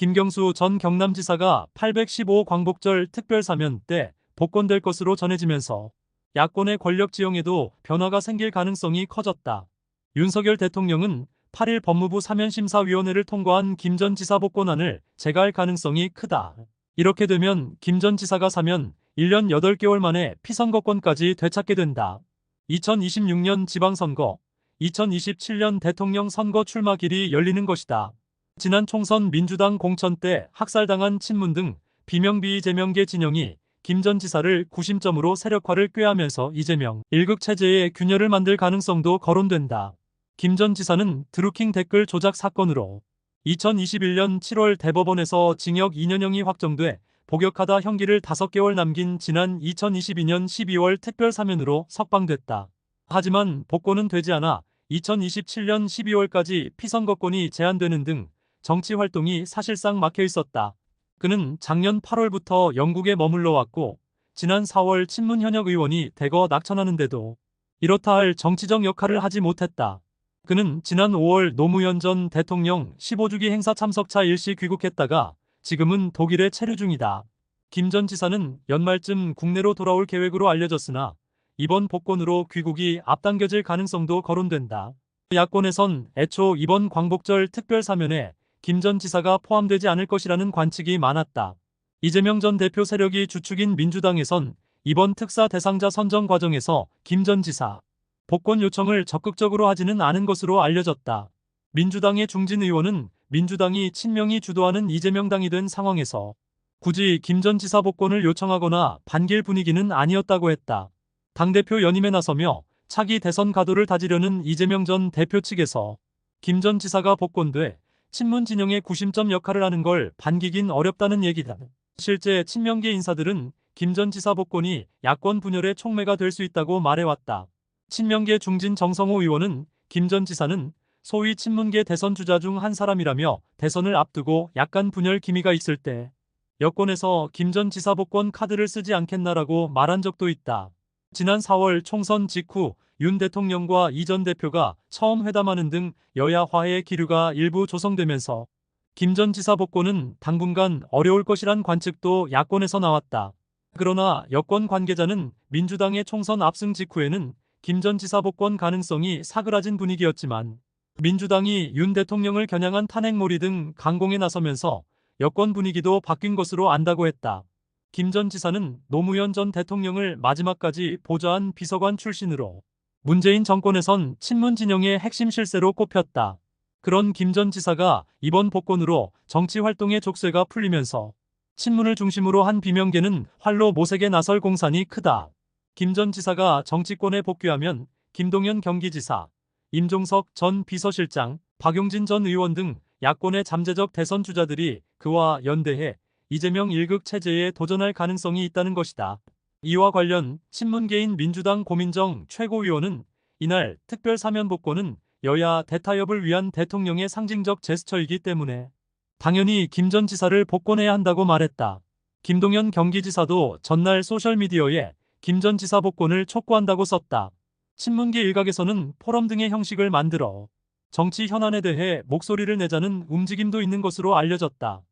김경수 전 경남지사가 815 광복절 특별사면 때 복권될 것으로 전해지면서 야권의 권력 지형에도 변화가 생길 가능성이 커졌다. 윤석열 대통령은 8일 법무부 사면심사위원회를 통과한 김 전 지사 복권안을 제거할 가능성이 크다. 이렇게 되면 김 전 지사가 사면 1년 8개월 만에 피선거권까지 되찾게 된다. 2026년 지방선거, 2027년 대통령 선거 출마 길이 열리는 것이다. 지난 총선 민주당 공천 때 학살당한 친문 등 비명비의 제명계 진영이 김 전 지사를 구심점으로 세력화를 꾀하면서 이재명 1극 체제의 균열을 만들 가능성도 거론된다. 김 전 지사는 드루킹 댓글 조작 사건으로 2021년 7월 대법원에서 징역 2년형이 확정돼 복역하다 형기를 5개월 남긴 지난 2022년 12월 특별 사면으로 석방됐다. 하지만 복권은 되지 않아 2027년 12월까지 피선거권이 제한되는 등 정치 활동이 사실상 막혀 있었다. 그는 작년 8월부터 영국에 머물러 왔고 지난 4월 친문 현역 의원이 대거 낙천하는데도 이렇다 할 정치적 역할을 하지 못했다. 그는 지난 5월 노무현 전 대통령 15주기 행사 참석차 일시 귀국했다가 지금은 독일에 체류 중이다. 김 전 지사는 연말쯤 국내로 돌아올 계획으로 알려졌으나 이번 복권으로 귀국이 앞당겨질 가능성도 거론된다. 야권에선 애초 이번 광복절 특별 사면에 김 전 지사가 포함되지 않을 것이라는 관측이 많았다. 이재명 전 대표 세력이 주축인 민주당에선 이번 특사 대상자 선정 과정에서 김 전 지사 복권 요청을 적극적으로 하지는 않은 것으로 알려졌다. 민주당의 중진 의원은 민주당이 친명이 주도하는 이재명 당이 된 상황에서 굳이 김 전 지사 복권을 요청하거나 반길 분위기는 아니었다고 했다. 당대표 연임에 나서며 차기 대선 가도를 다지려는 이재명 전 대표 측에서 김 전 지사가 복권돼 친문 진영의 구심점 역할을 하는 걸 반기긴 어렵다는 얘기다. 실제 친명계 인사들은 김 전 지사 복권이 야권 분열의 촉매가 될 수 있다고 말해왔다. 친명계 중진 정성호 의원은 김 전 지사는 소위 친문계 대선 주자 중 한 사람이라며 대선을 앞두고 약간 분열 기미가 있을 때 여권에서 김 전 지사 복권 카드를 쓰지 않겠나라고 말한 적도 있다. 지난 4월 총선 직후 윤 대통령과 이 전 대표가 처음 회담하는 등 여야 화해의 기류가 일부 조성되면서 김 전 지사 복권은 당분간 어려울 것이란 관측도 야권에서 나왔다. 그러나 여권 관계자는 민주당의 총선 압승 직후에는 김 전 지사 복권 가능성이 사그라진 분위기였지만 민주당이 윤 대통령을 겨냥한 탄핵몰이 등 강공에 나서면서 여권 분위기도 바뀐 것으로 안다고 했다. 김 전 지사는 노무현 전 대통령을 마지막까지 보좌한 비서관 출신으로 문재인 정권에선 친문 진영의 핵심 실세로 꼽혔다. 그런 김 전 지사가 이번 복권으로 정치 활동의 족쇄가 풀리면서 친문을 중심으로 한 비명계는 활로 모색에 나설 공산이 크다. 김 전 지사가 정치권에 복귀하면 김동연 경기지사, 임종석 전 비서실장, 박용진 전 의원 등 야권의 잠재적 대선 주자들이 그와 연대해 이재명 1극 체제에 도전할 가능성이 있다는 것이다. 이와 관련 친문계인 민주당 고민정 최고위원은 이날 특별 사면 복권은 여야 대타협을 위한 대통령의 상징적 제스처이기 때문에 당연히 김 전 지사를 복권해야 한다고 말했다. 김동연 경기지사도 전날 소셜미디어에 김 전 지사 복권을 촉구한다고 썼다. 친문계 일각에서는 포럼 등의 형식을 만들어 정치 현안에 대해 목소리를 내자는 움직임도 있는 것으로 알려졌다.